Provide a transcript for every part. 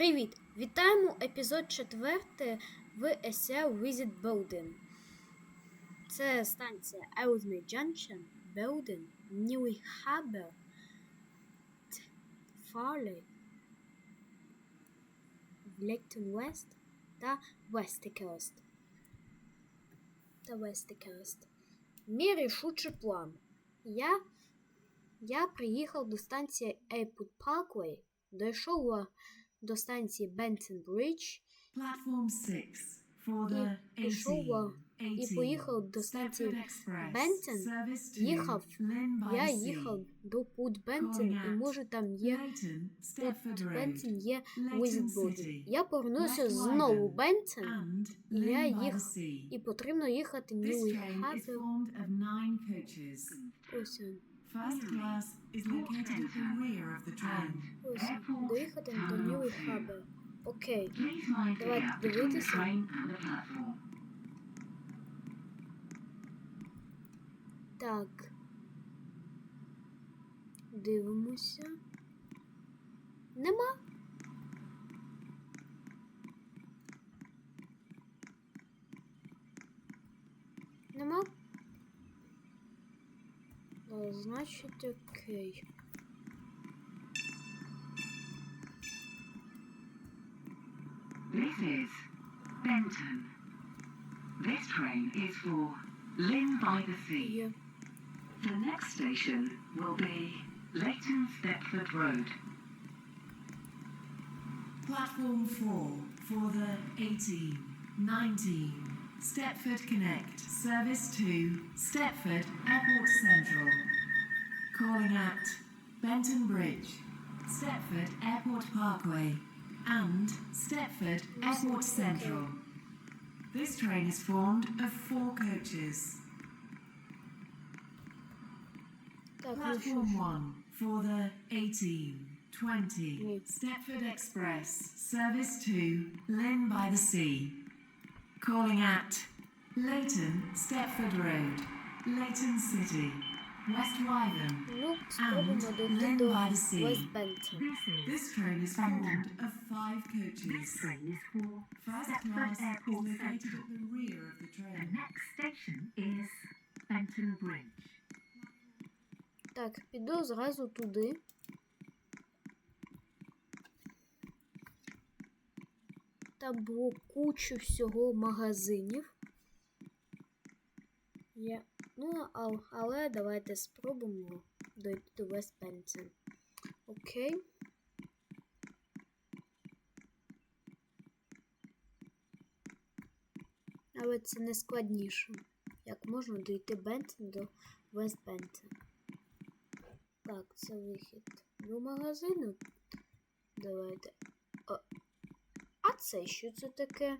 Привіт! Вітаємо епізод 4 в SL Visit Building. Це станція Ellesmere Junction, Building, Newey Harbour, Farley, Lecton West та West. Та West. Мій рішучий план. Я, я приїхав до станції Airport Parkway, дійшов а, до станції Benton Bridge Platform 6 for the І пішов, а, 18. і поїхав до станції Бентон. Їхав. By Я їхав до Пут Бентон, і може там є Пут. Бентон є Visit Я повернувся знову. Бентон, і я Lynn by їх the Sea. і потрібно їхати coaches. Ось він. First class is located at the rear of the train. Ось. Доїхати до Ньюі Харбор. Окей. Давайте дивитися. Так. Дивимося. Нема. Нема. А, Значить, окей. This is Benton. This train is for Lynn by the Sea. Є. The next station will be Leighton Stepford Road. Platform 4 for the 18, 19. Stepford Connect, service to Stepford Airport Central. calling at Benton Bridge, Stepford Airport Parkway, and Stepford Airport Central. This train is formed of four coaches. Platform 1 for the 18, 20 Stepford Express service to Lynn by the Sea. Calling at Leighton, Stepford Road, Leighton City. Ну, спробуємо And дойти до by Sea. West Бентон. This train is formed of five coaches. train First class is located at the rear of the The next station is Benton Bridge. Так, піду зразу туди. Там було кучу всього магазинів. Я... Ну, але давайте спробуємо дойти до Вест Бентон. Окей. Але це не складніше. Як можна дойти Бентон до Вест Бентон. Так, це вихід до магазину. Давайте. О. А це що це таке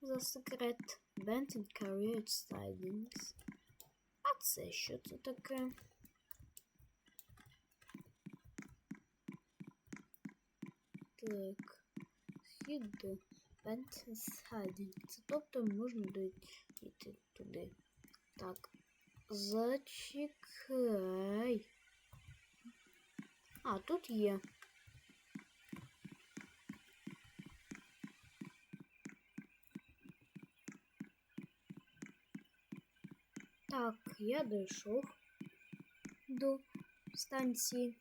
за секрет? Benton Carriage Sidings. Це що це таке? Так. Вхід до Benton Sidings. Тобто можна дойти туди. Так. Зачекай. А, тут є. Так, я дійшов до станції.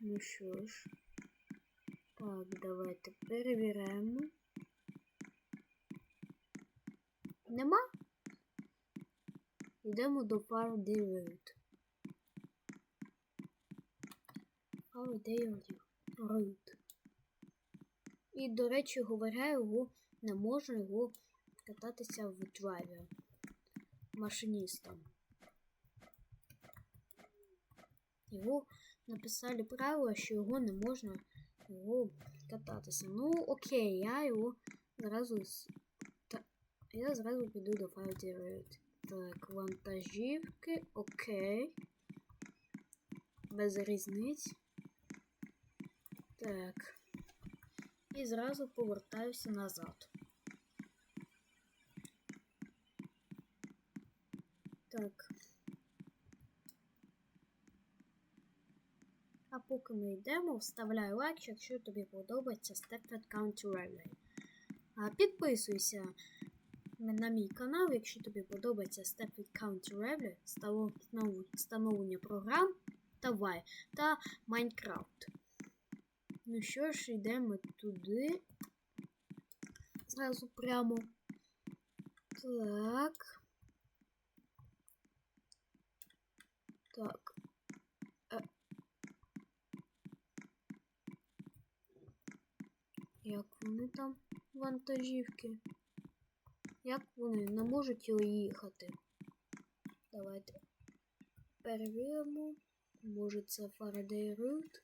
Ну що ж. Так, давайте перевіряємо. Нема? Йдемо до Faraday Road. Faraday Road. І, до речі, говоря, його не можна його кататися в драйвер машиністом. Його написали правила, що його не можна його кататися. Ну, окей, я його зразу я зразу піду до Faraday Так, вантажівки, окей. Без різниць. Так. І зразу повертаюся назад. Так. А поки ми йдемо, вставляй лайк, якщо тобі подобається Stepford County Railway. А підписуйся на мій канал, якщо тобі подобається Stepford County Railway, встановлення програм та Вай та Майнкрафт. Ну що ж, йдемо туди. Зразу прямо. Так. Так. Е. Як вони там вантажівки? Як вони не можуть їхати? Давайте перевіримо. Може це Faraday Route?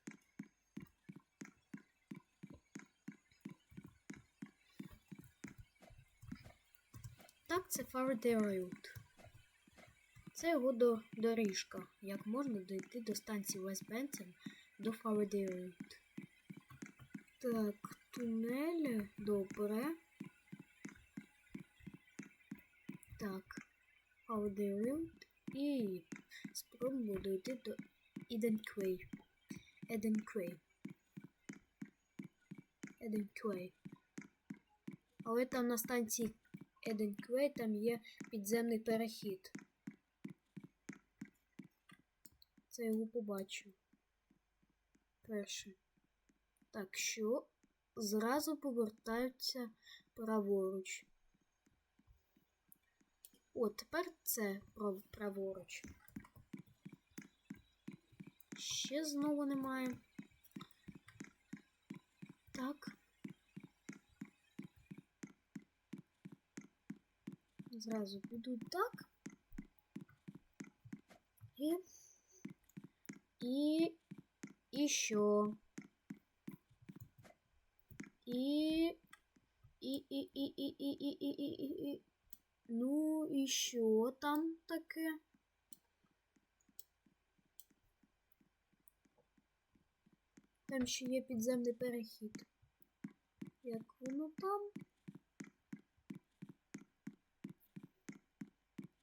Так, це Faraday Route. Це його доріжка, як можна дійти до станції Вестбенсен до Фарадей Так, тунель добре. Так, Фарадей і спробуємо дійти до Еденквей. Еденквей. Еденквей. Але там на станції Еденквей там є підземний перехід. Це його побачив. Перше. Так що зразу повертаються праворуч. О, тепер це прав- праворуч. Ще знову немає. Так. Зразу піду так. І. Що? І. І, і, і, і, і, і, і, і, і, і. Ну, що там таке? Там ще є підземний перехід. Як воно там?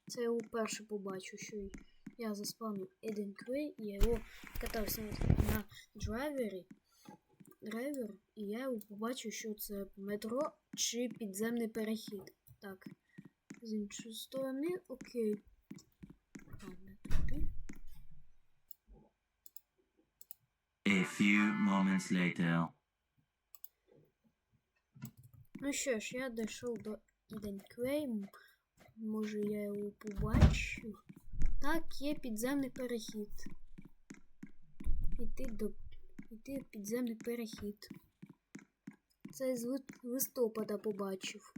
Це я вперше побачу, що я заспавнив Eden Quay, і я його катався на драйвері. Драйвер, і я його побачив, що це метро чи підземний перехід. Так. З іншої сторони, окей. Ладно, туди. A few moments later. Ну що ж, я дійшов до Eden Quay. Може я його побачу. Так, є підземний перехід. Іти до. Іти в підземний перехід. Це з листопада побачив.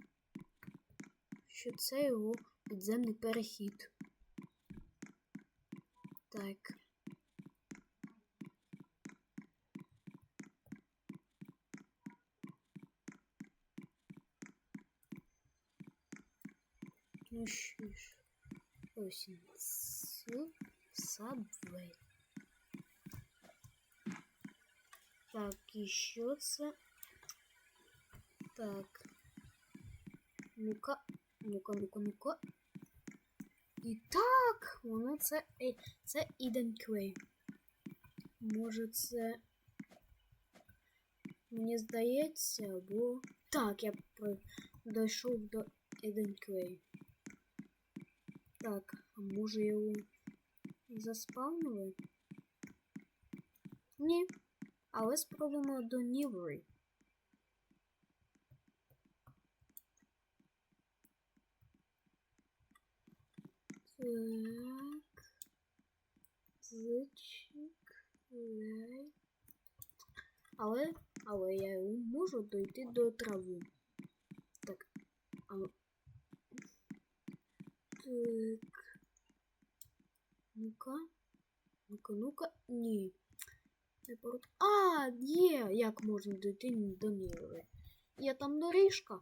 Що це його підземний перехід. Так. Ну що ж, ось він. С- Subway. Так, і що це? Так. Ну-ка, ну-ка, ну-ка, ну-ка. І так, воно це, е, це Eden Quay. Може це. Мені здається, або. Так, я про- дійшов до Eden Quay. Так, а може його заспавнили? Ні. Але спробуємо до Нівери. Так. Зичик. Лей. Але, але я можу дойти до трави. Так. А, так. Ну-ка. Ну-ка, ну-ка. Ні. Не. А, є! Як можна дойти до Ніви? Є там доріжка.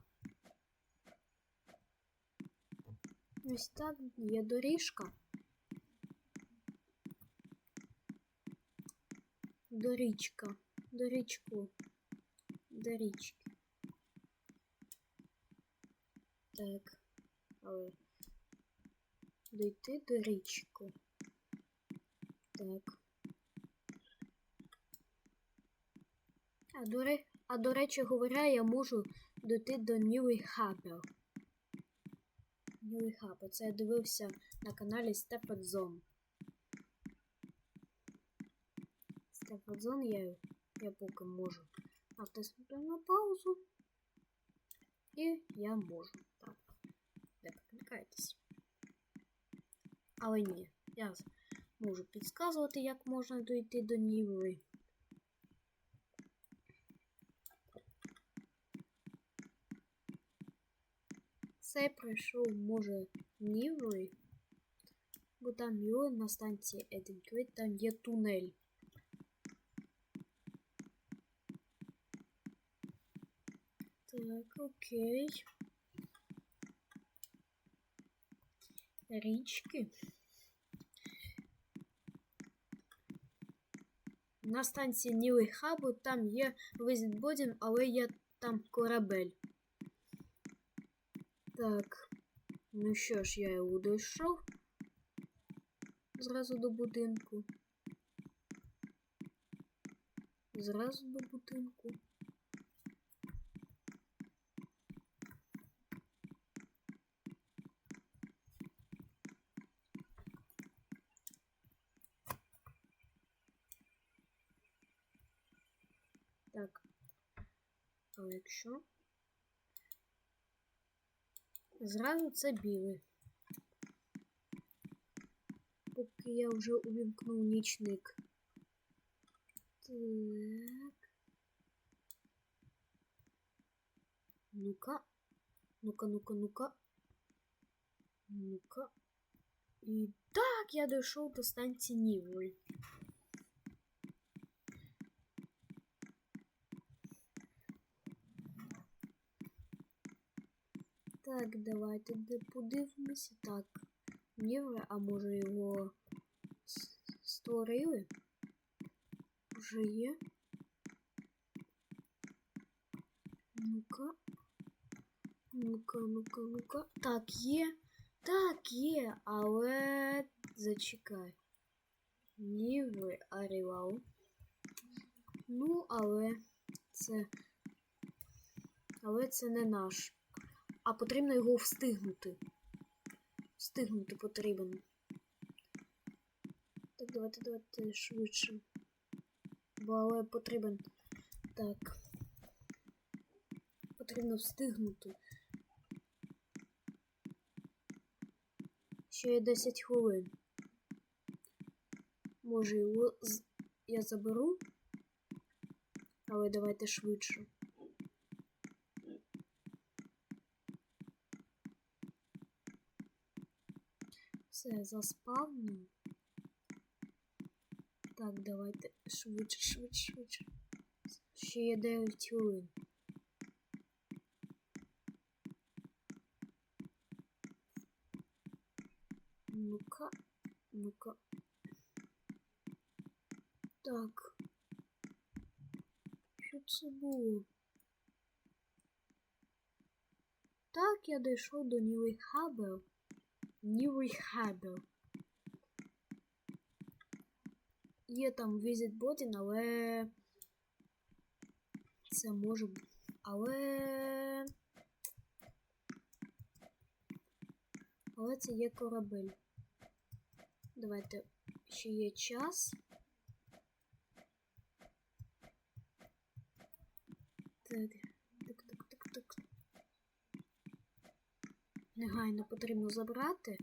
Ось так є доріжка. Дорічка. Дорічку. Дорічки. Так. Але. Дойти до річку. Так. А до, а до речі, говоря, я можу дойти до Ньюі Хабер. Ньюі Хабер. Це я дивився на каналі Stepford Zone. Stepford Zone я, я поки можу натиснути на паузу. І я можу. Так. Не прикликайтесь. Але ні, я можу підказувати, як можна дойти до Ніври. Це пройшов, може, Ніври, бо там є на станції Еденквейт, там є тунель. Так, окей. Річки. На станції Нілий Хабу там є Візитбодін, але є там корабель. Так. Ну що ж, я його дійшов. Зразу до будинку. Зразу до будинку. Так. Але якщо. Зразу це білий. Поки я вже увімкнув нічник. Так. Ну-ка. Ну-ка, ну-ка, ну-ка. Ну-ка. І так, я дійшов до станції Ніволь. Так, давайте подивимося. Так. Нівре, а може його створили? Вже є. Ну-ка. Ну-ка, ну-ка, ну-ка. Так, є. Так, є, але зачекай. Ніври Арівал. Ну, але це. Але це не наш. А потрібно його встигнути. Встигнути потрібен. Так, давайте, давайте швидше. Бо але потрібен. Так. Потрібно встигнути. Ще є 10 хвилин. Може його я заберу. Але давайте швидше. Все, заспавню. Так, давайте швидше, швидше, швидше. Ще є 9 хвилин. Ну-ка, ну-ка. Так. Що це було? Так, я дійшов до Нівий Хабел. Нівий Хабел. Є там Visit Body, але це може. Але. Але це є корабель. Давайте ще є час. Так, так, так, так. Негайно потрібно забрати.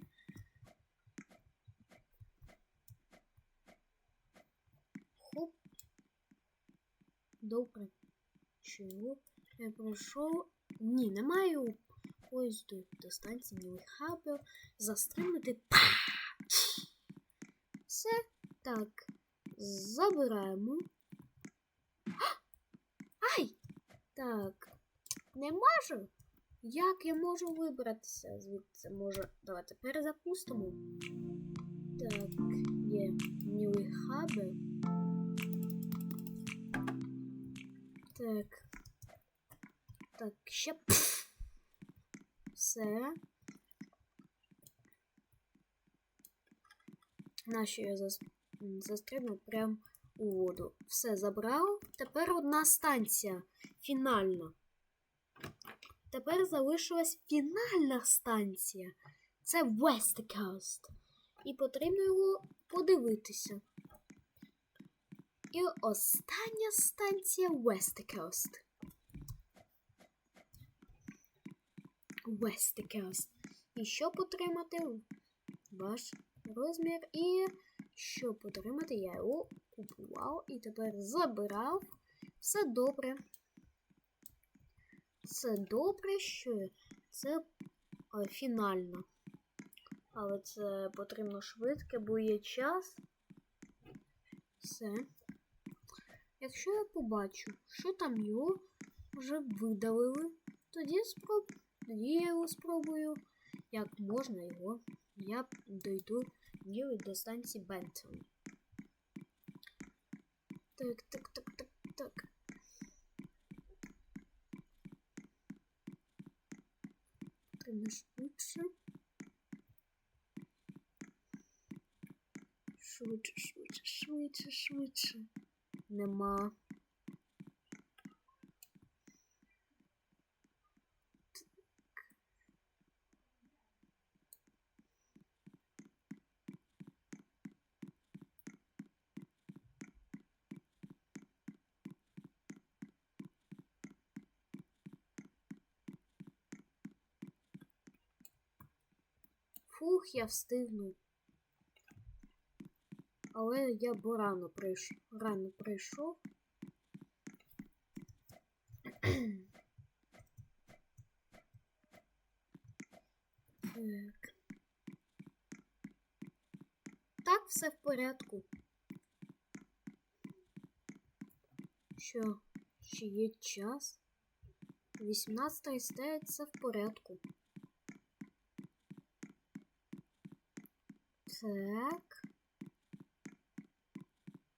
Хоп. Добре. Чого? Я пройшов. Ні, не маю поїзду до станції Нілхабел. Застрибнути. Па! Все. Так. Забираємо. Ай! Так. Не можу? Як я можу вибратися звідси? Може, давайте перезапустимо. Так, є Нілий Хабел. Так. Так, ще. Все. Нащо я зас... застрибнув прям у воду. Все забрав. Тепер одна станція. Фінальна. Тепер залишилась фінальна станція. Це Westcast. І потрібно його подивитися. І остання станція West Coast. West І щоб отримати ваш розмір. І щоб отримати, я його купував і тепер забирав. Все добре. Все добре, що це фінально. Але це потрібно швидко, бо є час. Все. Якщо я побачу, що там його вже видалили, тоді спроб... тоді я його спробую, як можна його. Я дойду ніби до станції Бентон. Так, так, так, так, так. Потрібно швидше. Швидше, швидше, швидше, швидше. Нема. Фух, я встигну. Але я б рано прийшов. Рано прийшов. Так. Так, все в порядку. Що? Ще є час? 18 стає все в порядку. Так.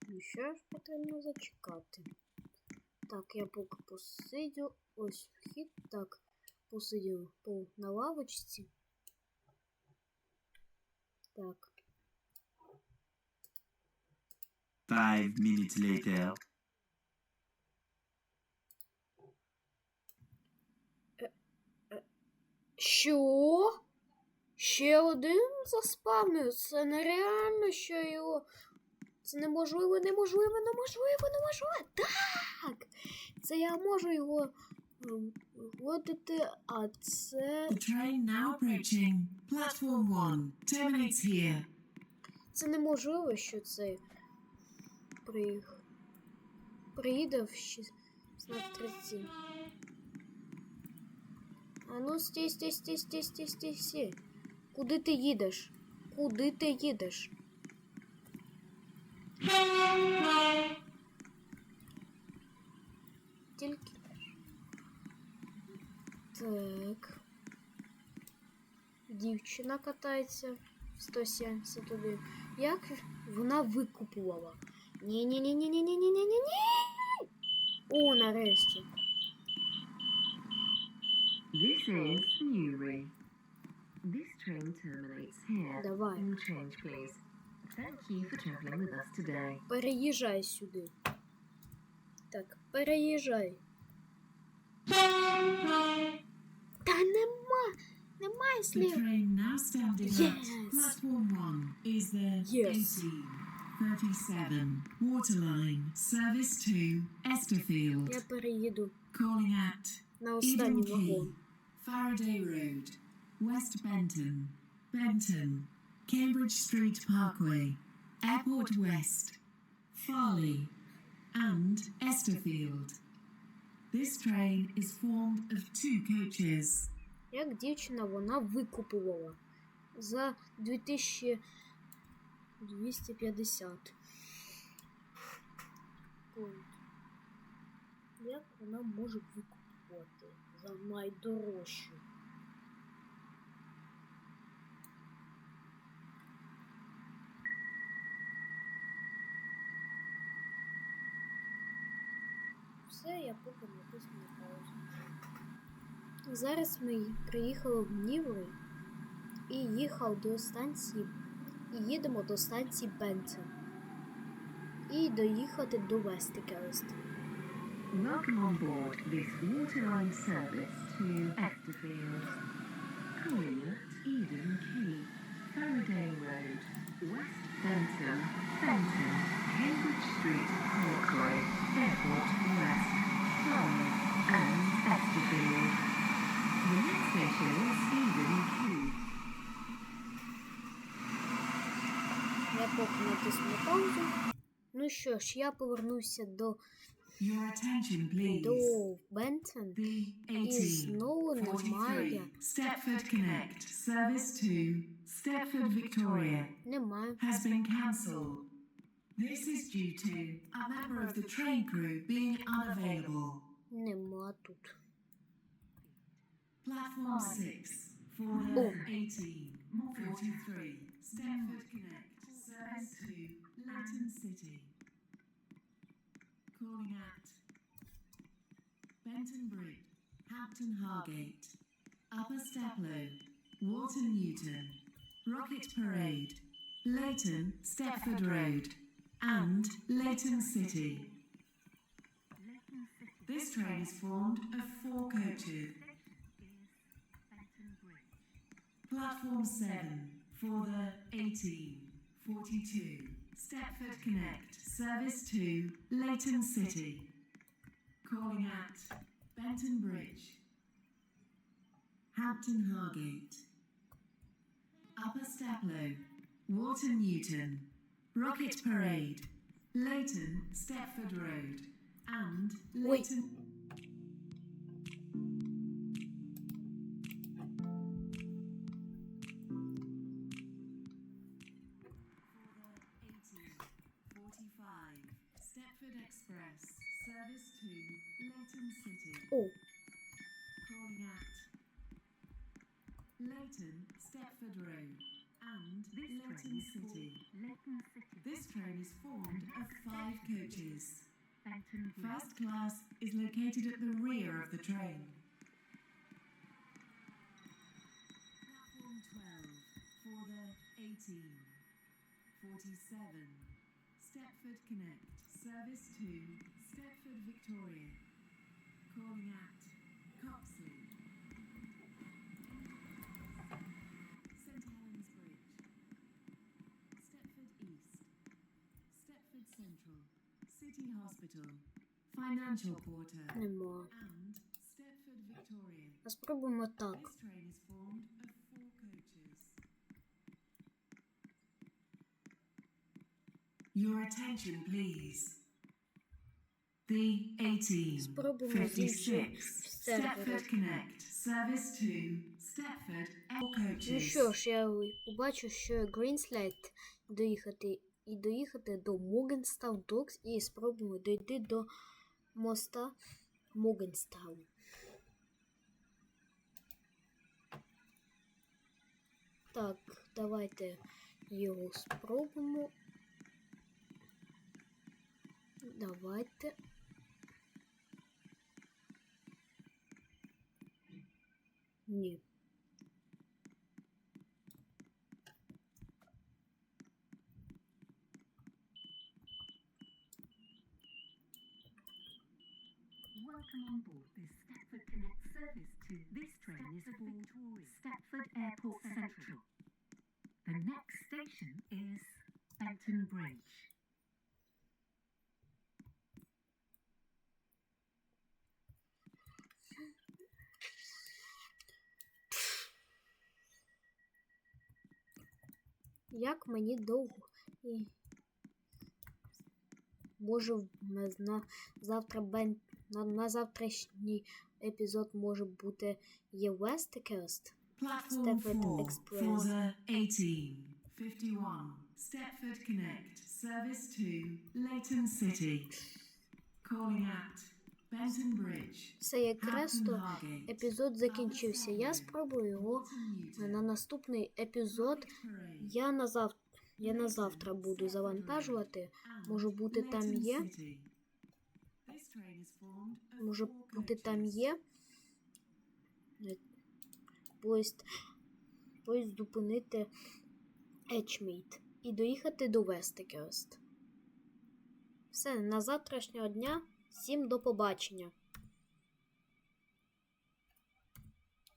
І ще ж потрібно зачекати. Так, я поки посидю. Ось вхід. Так, посидю по на лавочці. Так. Five minutes later. Що? Ще один заспавнив? Це нереально, що його. Це неможливо, неможливо, неможливо, неможливо. Так! Це я можу його вводити, а це. The train now approaching. Platform 1 terminates here. Це неможливо, що це приїх... приїде в 16.30. А ну стій, стій, стій, стій, стій, стій, стій. Куди ти їдеш? Куди ти їдеш? Тільки. Так. Дівчина катається в 171. Як вона викупувала? ні ні ні ні ні ні ні ні ні О, нарешті. This is Newry. This train terminates here. Давай. Change, please. Thank you for travelling with us today. Переїжджай сюди. Так, переїжджай. Та нема. Немає The слів. train now standing Yes. at platform 1 is the Yes. 1837 Waterline Service to Esterfield. Я переїду Calling at на останній Eden Key, вагон. Faraday Road, West Benton, Benton, Cambridge Street Parkway, Airport West, Farley, and Esterfield. This train is formed of two coaches. Як дівчина вона викупувала за 2250. Пункт. Як вона може викупувати за найдорожчу? Все, я поки натисну паузу. Зараз ми приїхали в Ніври і їхав до станції. І їдемо до станції Бенцен. і доїхати до Вестикерст. Welcome on board this waterline service to Esterfield. Calling Eden Quay, Faraday Road, West Benton, Benton, Cambridge Street, Hawkeye, Airport West, Plymouth, and Esterfield. The next station is Eden Quay. Я поки натисну паузу. Ну що ж, я повернуся до, Your attention, please. до Бентон. І знову немає. Stepford Connect Service to Stepford Victoria Немає. has been cancelled. This is due to a member of the train crew being unavailable. Нема тут. Platform 6 for Oh. the 1843 Stepford Connect Service to Leighton City. Calling at Benton Bridge, Hampton Hargate, Upper Steplow, Walton Newton, Rocket Parade, Leighton Stepford Road, and Leighton City. This train is formed of four coaches. Platform 7 for the 1842 Stepford Connect Service to Leighton City. Calling at Benton Bridge, Hampton Hargate, Upper Steplow, Walton Newton, Rocket Parade, Leighton Stepford Road, and Leighton. Forty-five Stepford Express. Service to Leighton City. О, Calling at Leighton Stepford Road and Leighton City. This train is formed of five coaches. First class is located at the rear of the train. Platform 12 for the 18. 47. Stepford Connect. Service to Stepford Victoria. Calling at City Hospital. Financial Quarter. нема. And Stepford Victoria. А спробуємо так. This train is formed of four coaches. Your attention, please. The 1856 Спробуємо з іншого сервера. Stepford Connect service to Stepford Air coaches. Ну що ж, я побачу, що Грінслейт доїхати і доїхати до Мугенстаун Докс і спробуємо дойти до моста Мугенстаун. Так, давайте його спробуємо. Давайте. Ні. On board this Stepford Connect service to this train is for Stepford Airport Central. The next station is Benton Bridge. Як мені довго і може в- на, на завтра бен на, на завтрашній епізод може бути є. Platform Stepford Express. for the 1851 Stepford Connect service to Leighton City. Calling at Benton Bridge. Все якраз то епізод закінчився. Я спробую його на наступний епізод. Я на зав... я на завтра буду завантажувати. Може бути там є. City. This train is formed of Може бути там є. Поїзд, поїзд зупинити Ечмейт і доїхати до Вестекест. Все, на завтрашнього дня. Всім до побачення.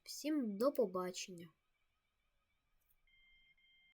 Всім до побачення.